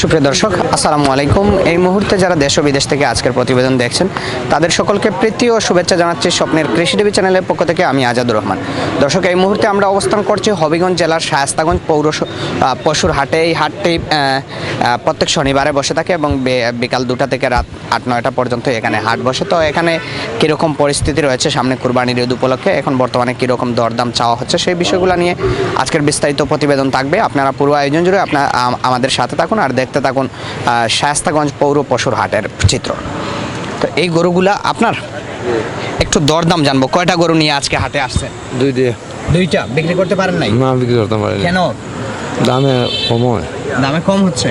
সুপ্রিয় দর্শক, আসসালামু আলাইকুম। এই মুহূর্তে যারা দেশ ও বিদেশ থেকে আজকের প্রতিবেদন দেখছেন, তাদের সকলকে প্রীতি ও শুভেচ্ছা জানাচ্ছি স্বপ্নের কৃষি টিভি চ্যানেলের পক্ষ থেকে আমি আজাদুর রহমান। দর্শক, এই মুহূর্তে আমরা অবস্থান করছি হবিগঞ্জ জেলার শায়স্তাগঞ্জ পৌর পশুর হাটে। এই হাটটি প্রত্যেক শনিবারে বসে থাকে এবং বিকাল দুটা থেকে রাত আট, নয়টা পর্যন্ত এখানে হাট বসে। তো এখানে কীরকম পরিস্থিতি রয়েছে সামনে কুরবানির ঈদ উপলক্ষে, এখন বর্তমানে কীরকম দরদাম চাওয়া হচ্ছে সেই বিষয়গুলো নিয়ে আজকের বিস্তারিত প্রতিবেদন থাকবে। আপনারা পুরো আয়োজন জুড়ে আপনার আমাদের সাথে থাকুন। আর দেখতে থাকুন শায়স্তাগঞ্জ পৌর পশুর হাটের চিত্র। তো এই গরুগুলা আপনার? একটু দরদাম জানব কয়টা গরু নিয়ে আজকে হাটে আসছে দুই দিয়ে দুইটা? বিক্রি করতে পারেন নাই? না বিক্রি করতে পারেন। কেন? দামে কম হয় দামে কম হচ্ছে।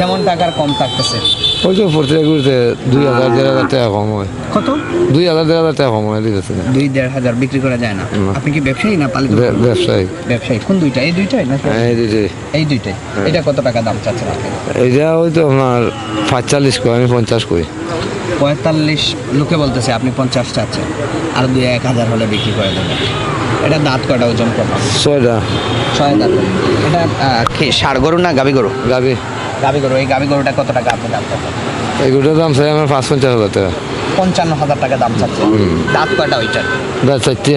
কেমন টাকার কম থাকতেছে? ওই তো প্রত্যেক ঘুরতে দুই হাজার দেড় হাজার টাকা কম হয়। কত? দুই হাজার দেড় হাজার টাকা কম হয় দিতেছে দুই দেড় হাজার বিক্রি করা যায় না। আপনি কি ব্যবসায়ী না পালিত? ব্যবসায়ী। ব্যবসায়ী। কোন দুইটা? এই দুইটাই না হ্যাঁ, এই দুইটাই। এই দুইটাই। এটা কত টাকা দাম চাচ্ছেন আপনি? এইটা ওই তো আপনার পাঁচচল্লিশ কই আমি পঞ্চাশ কই। পঁয়তাল্লিশ লোকে বলতেছে আপনি পঞ্চাশ চাচ্ছেন। আর দুই এক হাজার হলে বিক্রি করে দেবেন। এটা দাঁত কটা ওজন কত? ছয়টা। ছয় দাঁত। এটা কি ষাড় গরু না গাবি গরু? গাবি গাবি গরু এই গাবি গরুটা কত টাকা আপনি দাম চাচ্ছেন? এইগুলোর দাম চাই আমার পাঁচ পঞ্চাশ হাজার টাকা। পঞ্চান্ন হাজার টাকা দাম চাচ্ছে দাঁত কয়টা ওইটার? গাছ চারটে।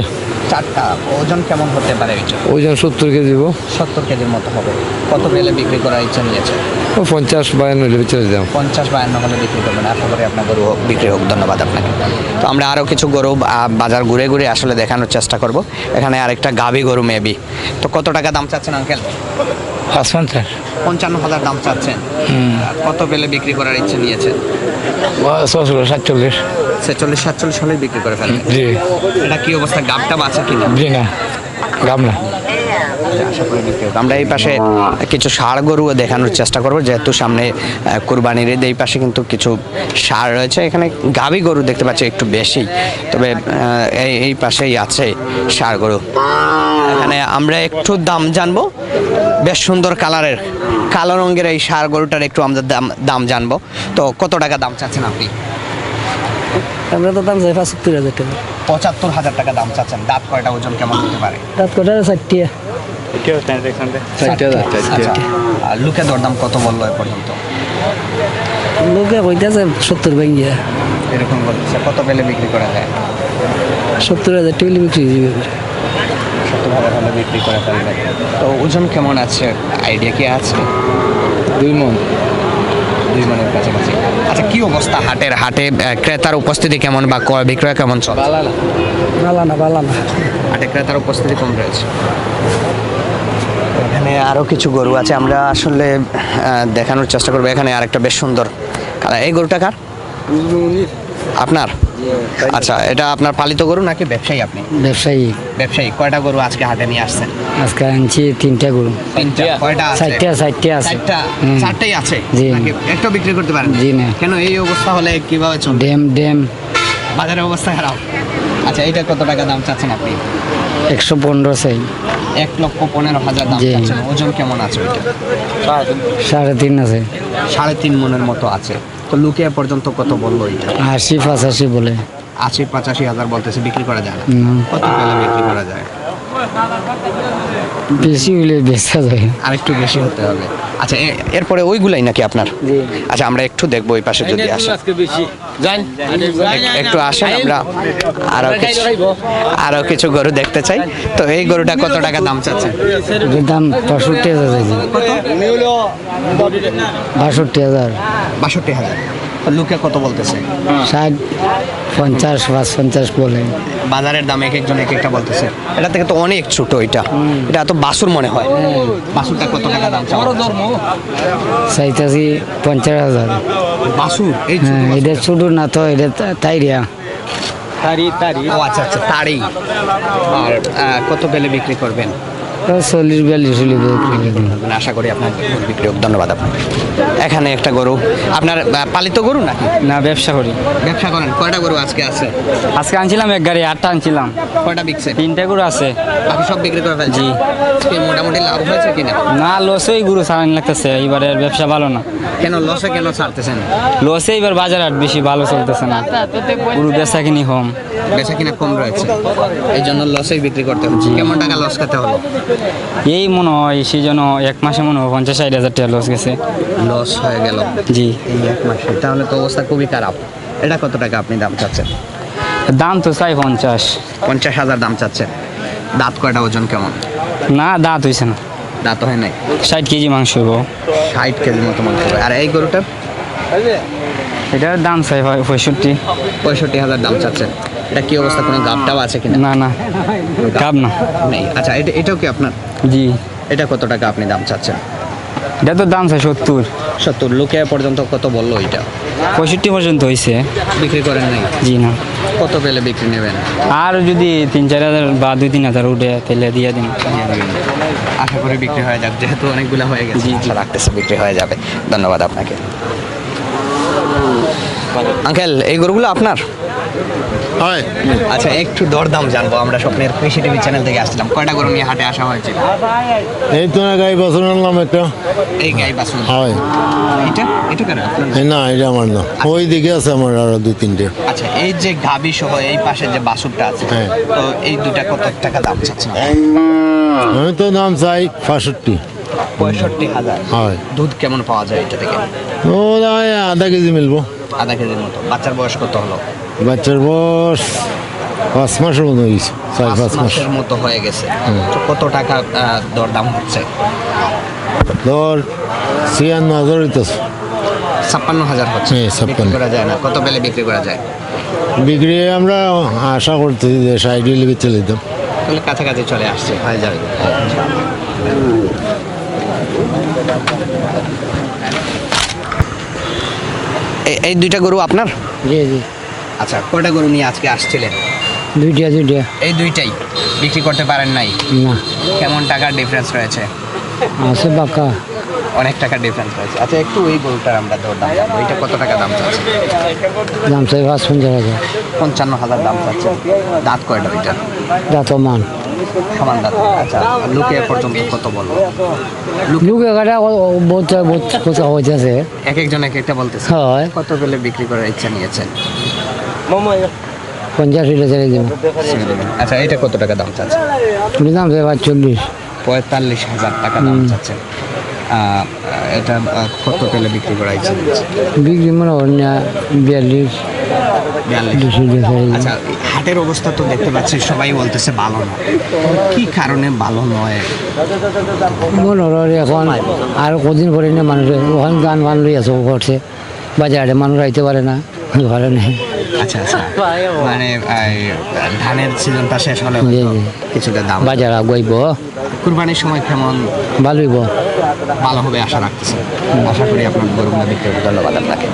চারটা। ওজন কেমন হতে পারে ওইটা ওই জন্য সত্তর কেজি সত্তর কেজির মতো হবে। কত বেলে বিক্রি করার ইচ্ছা নিয়েছে ও পঞ্চাশ বায়ান্ন হলে বিচারে দাম পঞ্চাশ বায়ান্ন হলে বিক্রি করবেন। আশা করি আপনার গরু হোক, বিক্রি হোক। ধন্যবাদ আপনাকে। তো আমরা আরও কিছু গরু বাজার ঘুরে ঘুরে আসলে দেখানোর চেষ্টা করব। এখানে আরেকটা গাভী গরু মেবি। তো কত টাকা দাম চাচ্ছেন আঙ্কেল? পঞ্চাশ পঞ্চান্ন হাজার দাম চাচ্ছেন। কত পেলে বিক্রি করার ইচ্ছে নিয়েছেন? সাতচল্লিশ। ছেচল্লিশ সাতচল্লিশ হলে বিক্রি করে ফেলবেন জি। এটা কি অবস্থা গাবটা বাঁচা কিনা? জি না। বিক্রি হোক। আমরা এই পাশে কিছু ষাড় গরুও দেখানোর চেষ্টা করব যেহেতু সামনে কুরবানির ঈদ এই পাশে কিন্তু কিছু ষাড় রয়েছে। এখানে গাভী গরু দেখতে পাচ্ছি একটু বেশি। তবে এই এই পাশেই আছে ষাড় গরু। এখানে আমরা একটু দাম জানব। বেশ সুন্দর কালারের কালো রঙের এই সার গরুটার একটু আমরা দাম দাম জানব। তো কত টাকা দাম চাচ্ছেন আপনি? আমরা তো দাম চাই পঁচাত্তর হাজার টাকা। পঁচাত্তর হাজার টাকা দাম চাচ্ছেন। দাঁত কয়টা ওজন কেমন হতে পারে? রাত কটা চারটিয়া লুকে দরদাম কত বলল এ পর্যন্ত? লোকে কইতেছে সত্তর ভাঙ্গিয়া। এরকম বলতেছে। কত পেলে বিক্রি করা যায়? সত্তর হাজার টেবিল বিক্রি সত্তর হাজার হলে বিক্রি করে ফেলবে। তো ওজন কেমন আছে? আইডিয়া কি আছে? দুই মন। দুই মনের কাছাকাছি। আচ্ছা কি অবস্থা হাটের? হাটে ক্রেতার উপস্থিতি কেমন বা ক্রয় বিক্রয় কেমন চলে বালা না। হাটে ক্রেতার উপস্থিতি কম রয়েছে? এখানে আরও কিছু গরু আছে আমরা আসলে দেখানোর চেষ্টা করব। এখানে আরেকটা বেশ সুন্দর কালার। এই গরুটা কার? আপনার? আচ্ছা এটা আপনার পালিত গরু নাকি ব্যবসায়ী আপনি? ব্যবসায়ী। ব্যবসায়ী কয়টা গরু আজকে হাটে নিয়ে আসছেন? আজকে আনছি তিনটা গরু। তিনটা কয়টা আছে? চারটা চারটে আছে। চারটা চারটাই আছে? জি। নাকি একটা বিক্রি করতে পারেন? জি না। কেন এই অবস্থা হলে কীভাবে চলবে? ড্যাম ড্যাম। বাজারের অবস্থা খারাপ। আচ্ছা এইটা কত টাকা দাম চাচ্ছেন আপনি? একশো পনেরো চাই। এক লক্ষ পনেরো হাজার দাম। চাচ্ছেন। ওজন কেমন আছে ওইটা? সাড়ে তিন আছে। সাড়ে তিন মনের মতো আছে। তো পর্যন্ত কত বলল এটা? আশি পঁচাশি বলে। আশি পঁচাশি হাজার বলতেছে বিক্রি করা যায় না। না, কত পেলে বিক্রি করা যায়? বেশি হলে বেচা যায়। আর একটু বেশি হতে হবে। আচ্ছা এরপরে ওইগুলাই নাকি আপনার? আচ্ছা আমরা একটু দেখব ওই পাশে যদি আসে। একটু আসেন আমরা। আরও কিছু আরও কিছু গরু দেখতে চাই। তো এই গরুটা কত টাকা দাম চাচ্ছে? দাম বাষট্টি হাজার। বাষট্টি হাজার। বাষট্টি হাজার। লুকে কত বলতেছে? ষাট পঞ্চাশ পাঁচ পঞ্চাশ বলে। বাজারের দাম এক একজন এক একটা বলতেছে। এটা থেকে তো অনেক ছোট এটা। এটা তো বাসুর মনে হয়। বাসুরটা কত টাকা দাম চাইতেছি পঞ্চাশ হাজার। বাসুর? এই ছোট হ্যাঁ বাছুর। এটা শুধু না তো এটা তাইরিয়া। ও আচ্ছা আচ্ছা তারই আর কত পেলে বিক্রি করবেন? চল্লিশ বিয়াল্লিশ হলে। মানে আশা করি আপনার বিক্রি হোক। ধন্যবাদ আপনাকে। এখানে একটা গরু। আপনার পালিত গরু নাকি? না ব্যবসা করি। ব্যবসা করেন। কয়টা গরু আজকে আছে? আজকে আনছিলাম এক গাড়ি আটটা আনছিলাম। কয়টা বিকছে? তিনটা গরু আছে। বাকি সব বিক্রি করে ফেলছি? মোটামুটি লাভ হয়েছে কিনা? না লসেই গরু সারানি লাগতেছে। এবারে ব্যবসা ভালো না। কেন লসে কেন ছাড়তেছেন? লসে এবার বাজার হাট বেশি ভালো চলতেছে না। গরু বেচা কিনি কম। বেচা কিনা কম রয়েছে। এই জন্য লসেই বিক্রি করতে হচ্ছে। কেমন টাকা লস খেতে হলো? এই মনে হয় সেই জন্য এক মাসে মনে হয় পঞ্চাশ ষাট হাজার টাকা লস গেছে। লস হয়ে গেল। জি। এই এক মাসে। তাহলে তো অবস্থা খুবই খারাপ। এটা কত টাকা আপনি দাম চাচ্ছেন? দাম তো চাই পঞ্চাশ। পঞ্চাশ হাজার দাম চাচ্ছেন। দাঁত কয়টা ওজন কেমন? না দাঁত হয়েছে না। দাঁত হয় নাই? ষাট কেজি মাংস হইব। ষাট কেজি মতো মাংস হবে। আর এই গরুটার? এটার দাম চাই পঁয়ষট্টি। পঁয়ষট্টি হাজার দাম চাচ্ছেন। এটা কি অবস্থা? কোনো গাবটাও আছে কিনা? না না। কাপ না। নেই। আচ্ছা এটা এটাও কি আপনার? জি। এটা কত টাকা আপনি দাম চাচ্ছেন? এটা তো দাম চাই সত্তর। সত্তর। লোকে পর্যন্ত কত বলল এটা? পঁয়ষট্টি পর্যন্ত হয়েছে বিক্রি করেন নাই? জি না। কত পেলে বিক্রি নেবেন? আর যদি তিন চার হাজার বা দুই তিন হাজার উঠে তাহলে দিয়ে দিন। আশা করি বিক্রি হয়ে যাবে যেহেতু অনেকগুলো হয়ে গেছে। জি জি। রাখতেছে বিক্রি হয়ে যাবে। ধন্যবাদ আপনাকে। আঙ্কেল এই গরুগুলো আপনার? হয়। আচ্ছা একটু দরদাম জানব আমরা স্বপ্নের কৃষি টিভি চ্যানেল থেকে আসছিলাম। কয়টা গরু নিয়ে হাটে আসা হয়েছিল এই তো না গাই বছর আনলাম একটা। এই গাই বাসুন হয়। এটা? এটা কেন না এটা আমার না। ওই দিকে আছে আমার আরও দুই তিনটে। আচ্ছা এই যে গাবি সহ এই পাশে যে বাসুরটা আছে হ্যাঁ। তো এই দুটা কত টাকা দাম চাচ্ছেন? আমি তো দাম চাই পাঁষট্টি পঁয়ষট্টি হাজার। হয়। দুধ কেমন পাওয়া যায় এটা থেকে ও আধা কেজি মিলবো। আধা কেজির মতো। বাচ্চার বয়স কত হলো? বাচ্চার বয়স পাঁচ মাসের মতো হয়েছে চার পাঁচ মাসের মতো হয়ে গেছে। তো কত টাকা আহ, দরদাম হচ্ছে? ধর ছিয়ান্ন হাজার হইতেছে। ছাপ্পান্ন হাজার হচ্ছে। হ্যাঁ। বিক্রি করা যায় না। কত পেলে বিক্রি করা যায়? বিক্রি আমরা আশা করতেছি যে সাইডে লেগে চলে যেতাম তাহলে কাছাকাছি চলে আসছে হয়ে যাবে। এই- এই দুইটা গরু আপনার? জি জি। আচ্ছা কয়টা গরু নিয়ে আজকে আসছিলেন? দুইটা দুইটা। এই দুইটাই? বিক্রি করতে পারেন নাই? না। কেমন টাকার ডিফারেন্স রয়েছে? আছে বাঁকা অনেক টাকার ডিফারেন্স রয়েছে। আচ্ছা একটু ওই গরুটার আমরা দরদাম জানব। এটা কত টাকা দাম চাচ্ছে? দাম চাই পাঁচ পঞ্চাশ হাজার। পঞ্চান্ন হাজার দাম চাচ্ছে। দাঁত কয়টা ওইটা? দাঁত মান সমান দাঁত। আচ্ছা লোকে এ পর্যন্ত কত বলব লোক এখানে বহুত বহুত কথা হইতেছে। এক একজন এক একটা বলতেছে। হয়। কত পেলে বিক্রি করার ইচ্ছা নিয়েছেন? পঞ্চাশ লিটার ছেড়ে দেবো। আচ্ছা এটা কত টাকা দাম চাচ্ছে দাম চাই চল্লিশ। পঁয়তাল্লিশ হাজার টাকা দাম চাচ্ছে এটা কত পেলে বিক্রি ইচ্ছা বিক্রি মনে হয় না বিয়াল্লিশ আচ্ছা হাটের অবস্থা তো দেখতে পাচ্ছি সবাই বলতেছে ভালো নয়। কি কারণে ভালো নয়? মনে হয় এখন আর কদিন পরে না মানুষের ওখানে গান ফান লই আছে করছে বাজারে মানুষ আইতে পারে না ঘরে নেই। আচ্ছা আচ্ছা। মানে ধানের সিজনটা শেষ হলে। কিছুটা দাম বাজার আগুয়াইব কুরবানির সময় কেমন? ভালো হইব ভালো হবে আশা রাখতেছি। আশা করি আপনার গরুগুলো বিক্রি। ধন্যবাদ আপনাকে।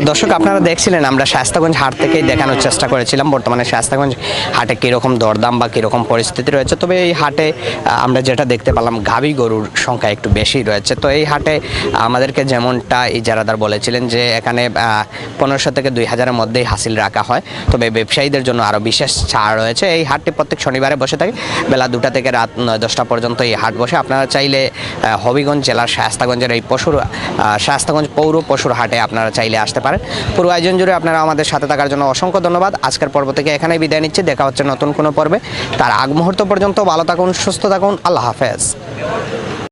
তো দর্শক, আপনারা দেখছিলেন, আমরা শাস্তাগঞ্জ হাট থেকেই দেখানোর চেষ্টা করেছিলাম। বর্তমানে শাস্তাগঞ্জ হাটে কীরকম দরদাম বা কীরকম পরিস্থিতি রয়েছে? তবে এই হাটে আমরা যেটা দেখতে পেলাম, গাভী গরুর সংখ্যা একটু বেশি রয়েছে। তো এই হাটে আমাদেরকে যেমনটা এই জারাদার বলেছিলেন যে, এখানে পনেরোশো থেকে দুই হাজারের মধ্যেই হাসিল রাখা হয়। তবে ব্যবসায়ীদের জন্য আরও বিশেষ ছাড় রয়েছে। এই হাটটি প্রত্যেক শনিবারে বসে থাকে। বেলা দুটা থেকে রাত নয় দশটা পর্যন্ত এই হাট বসে। আপনারা চাইলে হবিগঞ্জ জেলার শাস্তাগঞ্জের এই পশুর শাস্তাগঞ্জ পৌর পশুর হাটে আপনারা চাইলে আসতে পারেন। পুরো আয়োজন জুড়ে আপনারা আমাদের সাথে থাকার জন্য অসংখ্য ধন্যবাদ। আজকের পর্ব থেকে এখানেই বিদায় নিচ্ছে। দেখা হচ্ছে নতুন কোনো পর্বে। তার আগ মুহূর্ত পর্যন্ত ভালো থাকুন, সুস্থ থাকুন। আল্লাহ হাফেজ।